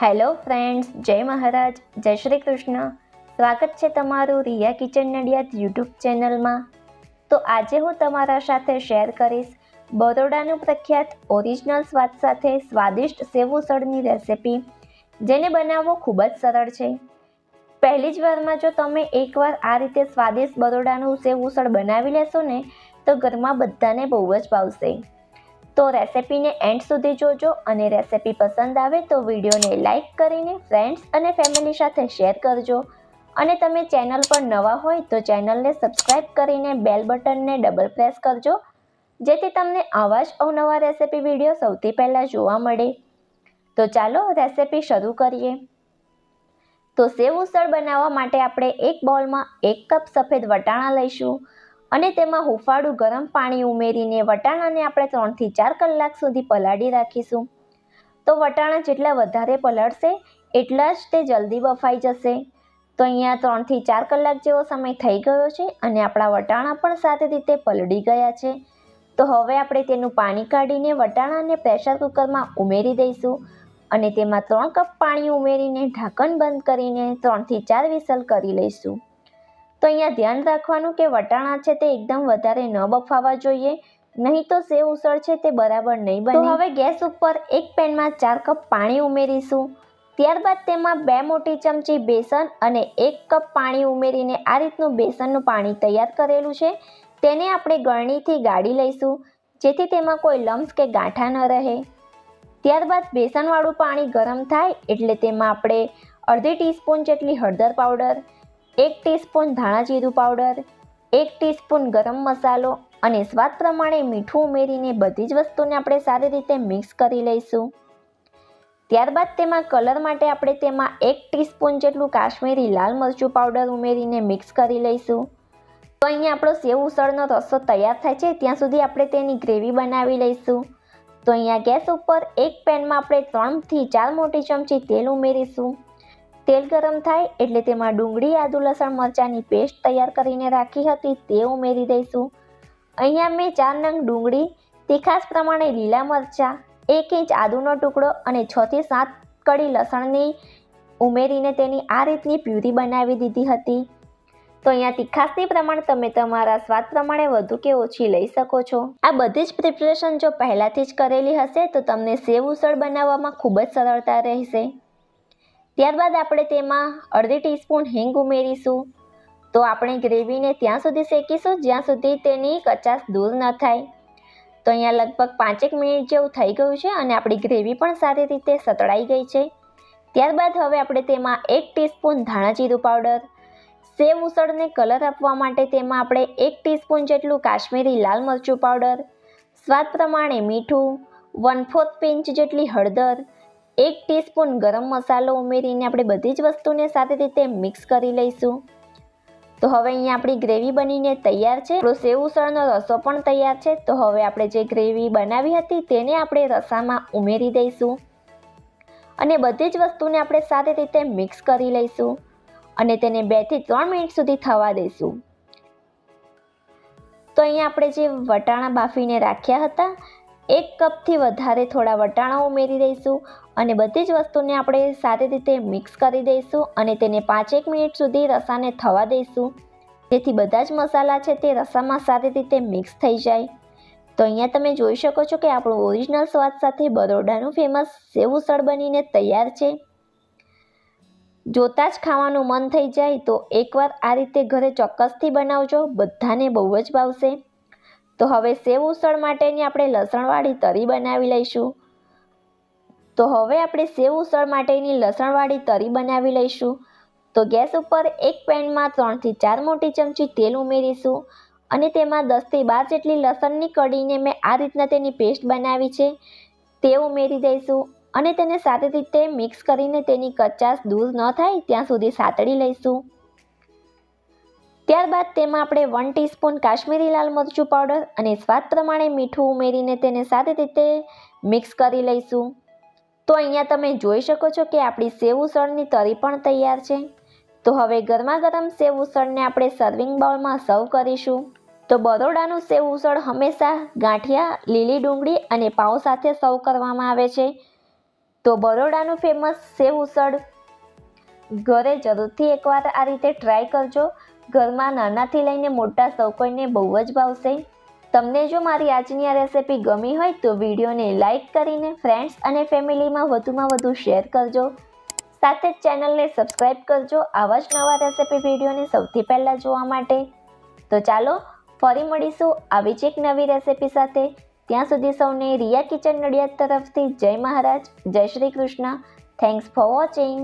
Hello friends, જય મહારાજ, જય શ્રી કૃષ્ણ. સ્વાગત છે તમારું રિયા કિચન નડિયાદ યુટ્યુબ ચેનલમાં. તો આજે હું તમારા સાથે શેર કરીશ બરોડાનું પ્રખ્યાત ઓરિજિનલ સ્વાદ સાથે સ્વાદિષ્ટ સેવ ઉસળની રેસિપી, જેને બનાવવો ખૂબ જ સરળ છે. પહેલી જ વારમાં જો તમે એકવાર આ રીતે સ્વાદિષ્ટ બરોડાનું સેવ ઉસળ બનાવી લેશો ને, તો ઘરમાં બધાને બહુ જ ભાવશે. તો રેસિપીને એન્ડ સુધી જોજો અને રેસિપી પસંદ આવે તો વિડીયોને લાઇક કરીને ફ્રેન્ડ્સ અને ફેમિલી સાથે શેર કરજો. અને તમે ચેનલ પર નવા હોય તો ચેનલને સબસ્ક્રાઇબ કરીને બેલ બટનને ડબલ પ્રેસ કરજો, જેથી તમને આવા જ અવનવા રેસિપી વીડિયો સૌથી પહેલાં જોવા મળે. તો ચાલો રેસિપી શરૂ કરીએ. તો સેવ ઉસળ બનાવવા માટે આપણે એક બોલમાં એક કપ સફેદ વટાણા લઈશું. અને તેમાં હુંફાળું ગરમ પાણી ઉમેરીને વટાણાને આપણે ત્રણથી ચાર કલાક સુધી પલાળી રાખીશું. તો વટાણા જેટલા વધારે પલળશે, એટલા જ તે જલ્દી બફાઈ જશે. તો અહીંયા ત્રણથી ચાર કલાક જેવો સમય થઈ ગયો છે અને આપણા વટાણા પણ સારી રીતે પલળી ગયા છે. તો હવે આપણે તેનું પાણી કાઢીને વટાણાને પ્રેશર કુકરમાં ઉમેરી દઈશું અને તેમાં ત્રણ કપ પાણી ઉમેરીને ઢાંકણ બંધ કરીને ત્રણથી ચાર વિસલ કરી લઈશું. તો અહીંયા ધ્યાન રાખવાનું કે વટાણા છે તે એકદમ વધારે ન બફાવા જોઈએ, નહીં તો સેવ ઉસળ છે તે બરાબર નહીં બને. હવે ગેસ ઉપર એક પેનમાં ચાર કપ પાણી ઉમેરીશું. ત્યારબાદ તેમાં બે મોટી ચમચી બેસન અને એક કપ પાણી ઉમેરીને આ રીતનું બેસનનું પાણી તૈયાર કરેલું છે. તેને આપણે ગળણીથી ગાળી લઈશું, જેથી તેમાં કોઈ લમ્સ કે ગાંઠા ન રહે. ત્યારબાદ બેસનવાળું પાણી ગરમ થાય એટલે તેમાં આપણે અડધી ટીસ્પૂન જેટલી હળદર પાવડર એક ટીસ્પૂન ધાણા જીરું પાવડર એક ટીસ્પૂન ગરમ મસાલો અને સ્વાદ પ્રમાણે મીઠું ઉમેરીને બધી જ વસ્તુને આપણે સારી રીતે મિક્સ કરી લઈશું. ત્યારબાદ તેમાં કલર માટે આપણે તેમાં એક ટીસ્પૂન જેટલું કાશ્મીરી લાલ મરચું પાવડર ઉમેરીને મિક્સ કરી લઈશું. તો અહીંયા આપણો સેવ ઉસળનો રસો તૈયાર થાય છે, ત્યાં સુધી આપણે તેની ગ્રેવી બનાવી લઈશું. તો અહીંયા ગેસ ઉપર એક પેનમાં આપણે ત્રણથી ચાર મોટી ચમચી તેલ ઉમેરીશું. તેલ ગરમ થાય એટલે તેમાં ડુંગળી, આદુ, લસણ, મરચાંની પેસ્ટ તૈયાર કરીને રાખી હતી, તે ઉમેરી દઈશું. અહીંયા મેં ચાર નંગ ડુંગળી તીખાસ પ્રમાણે લીલા મરચાં, એક ઇંચ આદુનો ટુકડો અને છથી સાત કડી લસણની ઉમેરીને તેની આ રીતની પ્યુરી બનાવી દીધી હતી. તો અહીંયા તીખાસની પ્રમાણ તમે તમારા સ્વાદ પ્રમાણે વધુ કે ઓછી લઈ શકો છો. આ બધી જ પ્રિપરેશન જો પહેલાંથી જ કરેલી હશે તો તમને સેવ ઉસળ બનાવવામાં ખૂબ જ સરળતા રહેશે. ત્યારબાદ આપણે તેમાં અડધી ટીસ્પૂન હિંગ ઉમેરીશું. તો આપણે ગ્રેવીને ત્યાં સુધી શેકીશું, જ્યાં સુધી તેની કચાશ દૂર ન થાય. તો અહીંયા લગભગ પાંચેક મિનિટ જેવું થઈ ગયું છે અને આપણી ગ્રેવી પણ સારી રીતે સતળાઈ ગઈ છે. ત્યારબાદ હવે આપણે તેમાં એક ટીસ્પૂન ધાણા જીરું પાવડર, સેવ ઉસળને કલર આપવા માટે તેમાં આપણે એક ટીસ્પૂન જેટલું કાશ્મીરી લાલ મરચું પાવડર, સ્વાદ પ્રમાણે મીઠું વન ફોર્થ પિંચ જેટલી હળદર એક ટીસ્પૂન ગરમ મસાલો ઉમેરીને આપણે બધી જ વસ્તુને સારી રીતે મિક્સ કરી લઈશું. તો હવે અહીંયા આપણી ગ્રેવી બનીને તૈયાર છે. આપણો સેવ ઉસળનો રસો પણ તૈયાર છે. તો હવે આપણે જે ગ્રેવી બનાવી હતી તેને આપણે રસામાં ઉમેરી દઈશું. અને બધી જ વસ્તુને આપણે સારી રીતે મિક્સ કરી લઈશું. અને તેને બેથી ત્રણ મિનિટ સુધી થવા દઈશું. તો અહીંયા આપણે જે વટાણા બાફીને રાખ્યા હતા એક કપથી વધારે થોડા વટાણા ઉમેરી દઈશું અને બધી જ વસ્તુને આપણે સારી રીતે મિક્સ કરી દઈશું અને તેને પાંચેક મિનિટ સુધી રસાને થવા દઈશું. જેથી બધા જ મસાલા છે તે રસામાં સારી રીતે મિક્સ થઈ જાય. તો અહીંયા તમે જોઈ શકો છો કે આપણું ઓરિજિનલ સ્વાદ સાથે બરોડાનું ફેમસ સેવું સળ બનીને તૈયાર છે. જોતાં જ ખાવાનું મન થઈ જાય તો એકવાર આ રીતે ઘરે ચોક્કસથી બનાવજો, બધાને બહુ જ ભાવશે. તો હવે સેવ ઉસળ માટેની આપણે લસણવાળી તરી બનાવી લઈશું. તો હવે આપણે સેવ ઉસળ માટેની લસણવાળી તરી બનાવી લઈશું. તો ગેસ ઉપર એક પેનમાં ત્રણથી ચાર મોટી ચમચી તેલ ઉમેરીશું અને તેમાં દસથી બાર જેટલી લસણની કડીને મેં આ રીતના તેની પેસ્ટ બનાવી છે. તે ઉમેરી દઈશું અને તેને સારી રીતે મિક્સ કરીને તેની કચાશ દૂર ન થાય ત્યાં સુધી સાતળી લઈશું. ત્યારબાદ તેમાં આપણે વન ટીસ્પૂન કાશ્મીરી લાલ મરચું પાવડર અને સ્વાદ પ્રમાણે મીઠું ઉમેરીને તેને સારી રીતે મિક્સ કરી લઈશું. તો અહીંયા તમે જોઈ શકો છો કે આપણી સેવ ઉસળની તરી પણ તૈયાર છે. તો હવે ગરમા ગરમ સેવ ઉસળને આપણે સર્વિંગ બાઉલમાં સર્વ કરીશું. તો બરોડાનું સેવ ઉસળ હંમેશા ગાંઠિયા, લીલી ડુંગળી અને પાઉ સાથે સર્વ કરવામાં આવે છે. તો બરોડાનું ફેમસ સેવ ઉસળ. ઘરે જરૂરથી એકવાર આ રીતે ટ્રાય કરજો. ઘરમાં નાનાથી લઈને મોટા સૌ કોઈને બહુ જ ભાવશે. તમને જો મારી આજની આ રેસિપી ગમી હોય તો વિડીયોને લાઇક કરીને ફ્રેન્ડ્સ અને ફેમિલીમાં વધુમાં વધુ શેર કરજો. સાથે જ ચેનલને સબસ્ક્રાઈબ કરજો આવા જ નવા રેસિપી વિડીયોને સૌથી પહેલાં જોવા માટે. તો ચાલો ફરી મળીશું આવી જ એક નવી રેસિપી સાથે. ત્યાં સુધી સૌને રિયા કિચન નડિયાદ તરફથી જય મહારાજ, જય Shri Krishna. Thanks for watching